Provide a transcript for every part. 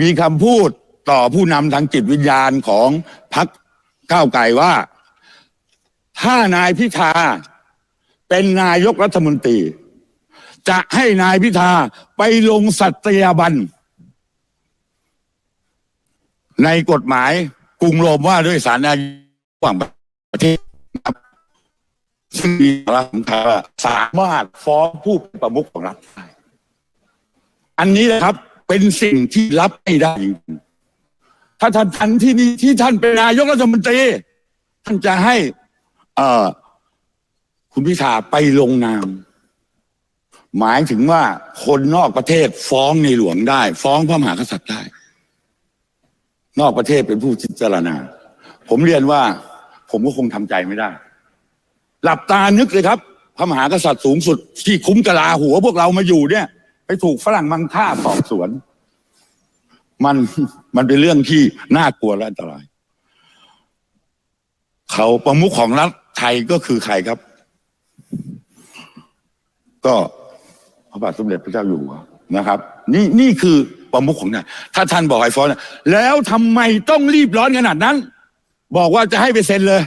มีคำพูดต่อผู้นำทางจิตวิญญาณของพรรคก้าวไกลว่า ถ้านายพิธาเป็นนายกรัฐมนตรี จะให้นายพิธาไปลงสัตยาบัน ในกฎหมายกรุงโรมว่าด้วยสารอาญาระหว่างประเทศซึ่งมีสาระสำคัญสามารถฟ้องผู้เป็นประมุขของรัฐได้อันนี้นะครับ เป็นสิ่งที่รับไม่ได้จริงถ้าท่านทันที่นี่ที่ท่านเป็นนายกรัฐมนตรีท่านจะให้ เออคุณพิธาไปลงนาม หมายถึงว่าคนนอกประเทศฟ้องในหลวงได้ ฟ้องพระมหากษัตริย์ได้ นอกประเทศเป็นผู้พิจารณา ผมเรียนว่า ผมก็คงทำใจไม่ได้ หลับตานึกเลยครับ พระมหากษัตริย์สูงสุดที่คุ้มกะลาหัวพวกเรามาอยู่เนี่ย ไปถูกฝรั่งมังค่าสอบสวน มันมันเป็นเรื่องที่น่ากลัวและอันตราย เขาประมุขของรัฐไทยก็คือใครครับ ก็พระบาทสมเด็จพระเจ้าอยู่หัวนะครับ นี่นี่คือประมุขของนายถ้าท่านบอกไอ้ฟ้องนะแล้วทำไมต้องรีบร้อนขนาดนั้น บอกว่าจะให้ไปเซ็นเลย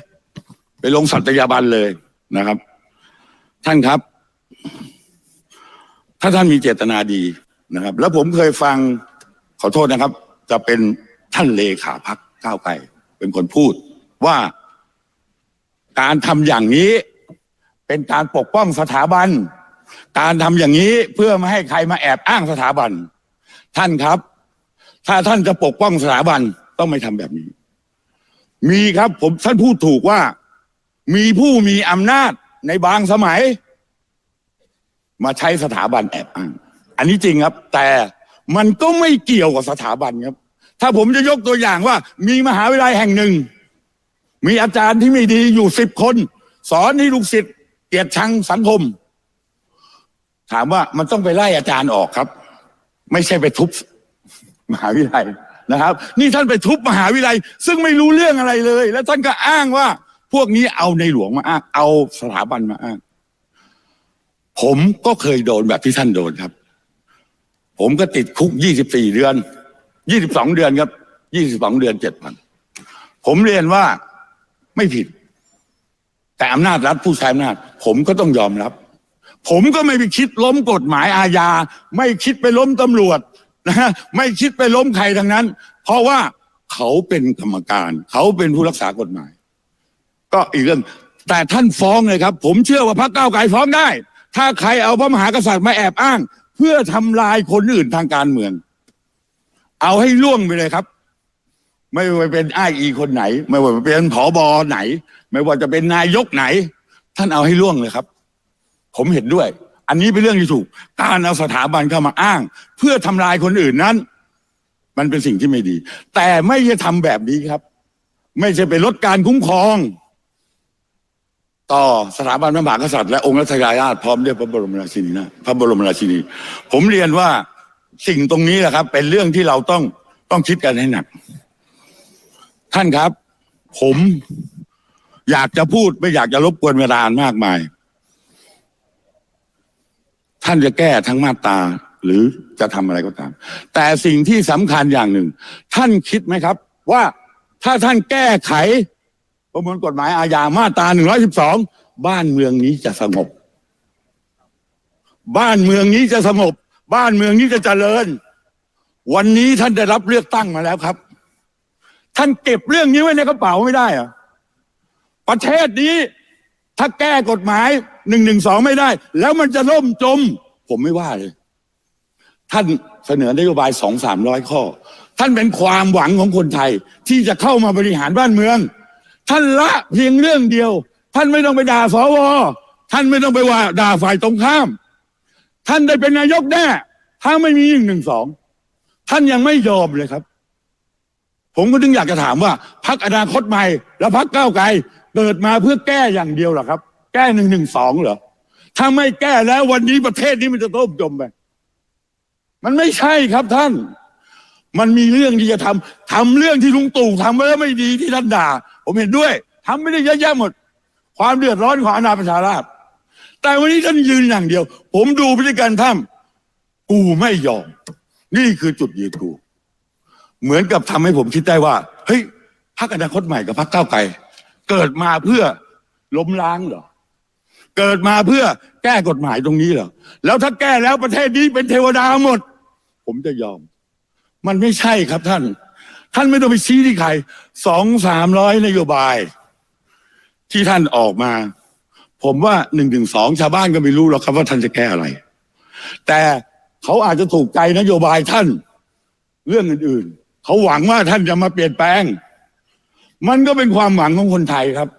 ไปลงสัตยาบันเลยนะครับ ท่านครับ ถ้าท่านมีเจตนาดีนะครับ แล้วผมเคยฟังขอโทษนะครับ จะเป็นท่านเลขาพักก้าวไกลเป็นคนพูดว่าการทำอย่างนี้เป็นการปกป้องสถาบัน การทำอย่างนี้เพื่อไม่ให้ใครมาแอบอ้างสถาบัน ท่านครับ ถ้าท่านจะปกป้องสถาบันต้องไม่ทำแบบนี้ มีครับผมท่านพูดถูกว่า มีผู้มีอำนาจในบางสมัย มาใช้สถาบันแอบอ้าง อันนี้จริงครับ แต่มันก็ไม่เกี่ยวกับสถาบันครับ ถ้าผมจะยกตัวอย่างว่า มีมหาวิทยาลัยแห่งหนึ่ง มีอาจารย์ที่ไม่ดีอยู่สิบคน สอนให้ลูกศิษย์เกลียดชังสังคม ถามว่ามันต้องไปไล่อาจารย์ออกครับ ไม่ใช่ไปทุบมหาวิทยาลัยนะครับ นี่ท่านไปทุบมหาวิทยาลัย ซึ่งไม่รู้เรื่องอะไรเลย แล้วท่านก็อ้างว่า พวกนี้เอาในหลวงมาอ้างเอาสถาบันมาอ้าง ผมก็เคยโดนแบบที่ท่านโดนครับ ผมก็ติดคุก24เดือน22เดือนครับ22เดือน7วันผมเรียนว่าไม่ผิด แต่อำนาจรัฐผู้ใช้อำนาจ ผมก็ต้องยอมรับ ผมก็ไม่ไปคิดล้มกฎหมายอาญา ไม่คิดไปล้มตำรวจนะฮะไม่คิดไปล้มใครทั้งนั้น เพราะว่าเขาเป็นกรรมการ เขาเป็นผู้รักษากฎหมาย ก็อีกเรื่อง แต่ท่านฟ้องเลยครับ ผมเชื่อว่าพรรคก้าวไกลฟ้องได้ ถ้าใครเอาพระมหากษัตริย์มาแอบอ้าง เพื่อทำลายคนอื่นทางการเมือง เอาให้ล่วงไปเลยครับ ไม่ว่าเป็นไอ้อีคนไหน ไม่ว่าจะเป็นผอบอไหน ไม่ว่าจะเป็นนายกไหน ท่านเอาให้ล่วงเลยครับ ผมเห็นด้วย อันนี้เป็นเรื่องที่ถูกการเอาสถาบันเข้ามาอ้าง เพื่อทำลายคนอื่นนั้น มันเป็นสิ่งที่ไม่ดี แต่ไม่ใช่ทำแบบนี้ครับ ไม่ใช่ไปลดการคุ้มครอง ต่อสถาบันพระมหากษัตริย์และองค์รัชกาลญาติพร้อมด้วยพระบรมราชินีนะพระบรมราชินี ผมเรียนว่าสิ่งตรงนี้แหละครับ เป็นเรื่องที่เราต้องต้องคิดกันให้หนัก ท่านครับ ผมอยากจะพูดไม่อยากจะรบกวนเวลามากมาย ท่านจะแก้ทั้งมาตราหรือจะทำอะไรก็ตาม แต่สิ่งที่สำคัญอย่างหนึ่ง ท่านคิดไหมครับ ว่าถ้าท่านแก้ไข ประมวลกฎหมายอาญามาตรา112บ้านเมืองนี้จะสงบ บ้านเมืองนี้จะสงบ บ้านเมืองนี้จะเจริญ วันนี้ท่านได้รับเลือกตั้งมาแล้วครับ ท่านเก็บเรื่องนี้ไว้ในกระเป๋าไม่ได้อะประเทศนี้ถ้าแก้กฎหมายหนึ่งหนึ่งสองไม่ได้ แล้วมันจะล่มจม ผมไม่ว่าเลย ท่านเสนอนโยบายสองสามร้อยข้อ ท่านเป็นความหวังของคนไทยที่จะเข้ามาบริหารบ้านเมือง ท่านละเพียงเรื่องเดียว ท่านไม่ต้องไปด่าสวท่านไม่ต้องไปว่า ด่าฝ่ายตรงข้าม ท่านได้เป็นนายกแน่ถ้าไม่มีหนึ่งหนึ่งสองท่านยังไม่ยอมเลยครับ ผมก็ถึงอยากจะถามว่าพักอนาคตใหม่ และพักก้าวไกลเกิดมาเพื่อแก้อย่างเดียวหรอครับ แก้หนึ่งหนึ่งสองเหรอถ้าไม่แก้แล้ววันนี้ประเทศนี้มันจะต้มจมไปมันไม่ใช่ครับท่าน มันมีเรื่องที่จะทำทำเรื่องที่ลุงตู่ทำมาแล้วไม่ดีที่ท่านด่า ผมเห็นด้วยทำไม่ได้เยอะแยะหมด ความเดือดร้อนของอาณาประชาราษฎรแต่วันนี้ท่านยืนอย่างเดียว ผมดูพฤติการท่านกูไม่ยอม นี่คือจุดยืนกู เหมือนกับทำให้ผมคิดได้ว่า เฮ้ยพรรคอนาคตใหม่กับพรรคก้าวไกลเกิดมาเพื่อล้มล้างเหรอเกิดมาเพื่อแก้กฎหมายตรงนี้เหรอแล้วถ้าแก้แล้วประเทศนี้เป็นเทวดาหมด ผมจะยอม มันไม่ใช่ครับท่าน ท่านไม่ต้องไปชี้ที่ใครสองสามร้อยนโยบาย ที่ท่านออกมา ผมว่าหนึ่งถึงสองชาวบ้านก็ไม่รู้หรอกครับว่าท่านจะแก้อะไร แต่เขาอาจจะถูกใจนโยบายท่านเรื่องอื่นๆ เขาหวังว่าท่านจะมาเปลี่ยนแปลง มันก็เป็นความหวังของคนไทยครับ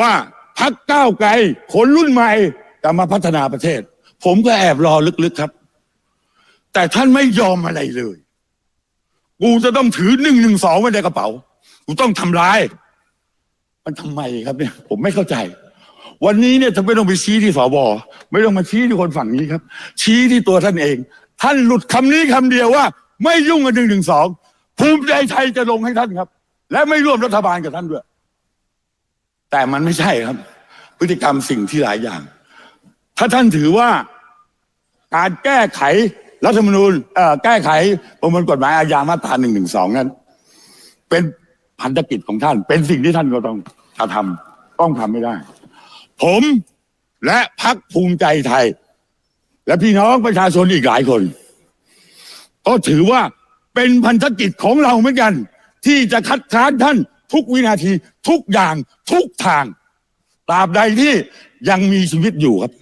ว่าพักก้าวไกลคนรุ่นใหม่จะมาพัฒนาประเทศ ผมก็แอบรอลึกๆครับ แต่ท่านไม่ยอมอะไรเลย กูจะต้องถือหนึ่งหนึ่งสองไว้ในกระเป๋า กูต้องทำร้าย มันทำไมครับเนี่ย ผมไม่เข้าใจ วันนี้เนี่ยจะไม่ต้องไปชี้ที่สวไม่ต้องมาชี้ที่คนฝั่งนี้ครับ ชี้ที่ตัวท่านเอง ท่านหลุดคำนี้คำเดียวว่า ไม่ยุ่งกับหนึ่งหนึ่งสองภูมิใจไทยจะลงให้ท่านครับ และไม่ร่วมรัฐบาลกับท่านด้วย แต่มันไม่ใช่ครับ พฤติกรรมสิ่งที่หลายอย่าง ถ้าท่านถือว่าการแก้ไข รัฐธรรมนูญแก้ไขประมวลกฎหมายอาญามาตราหนึ่งหนึ่งสองนั้น เป็นพันธกิจของท่าน เป็นสิ่งที่ท่านก็ต้องจะทำต้องทำไม่ได้ ผมและพักภูมิใจไทย และพี่น้องประชาชนอีกหลายคน ก็ถือว่าเป็นพันธกิจของเราเหมือนกัน ที่จะคัดค้านท่านทุกวินาทีทุกอย่างทุกทางตราบใดที่ยังมีชีวิตอยู่ครับ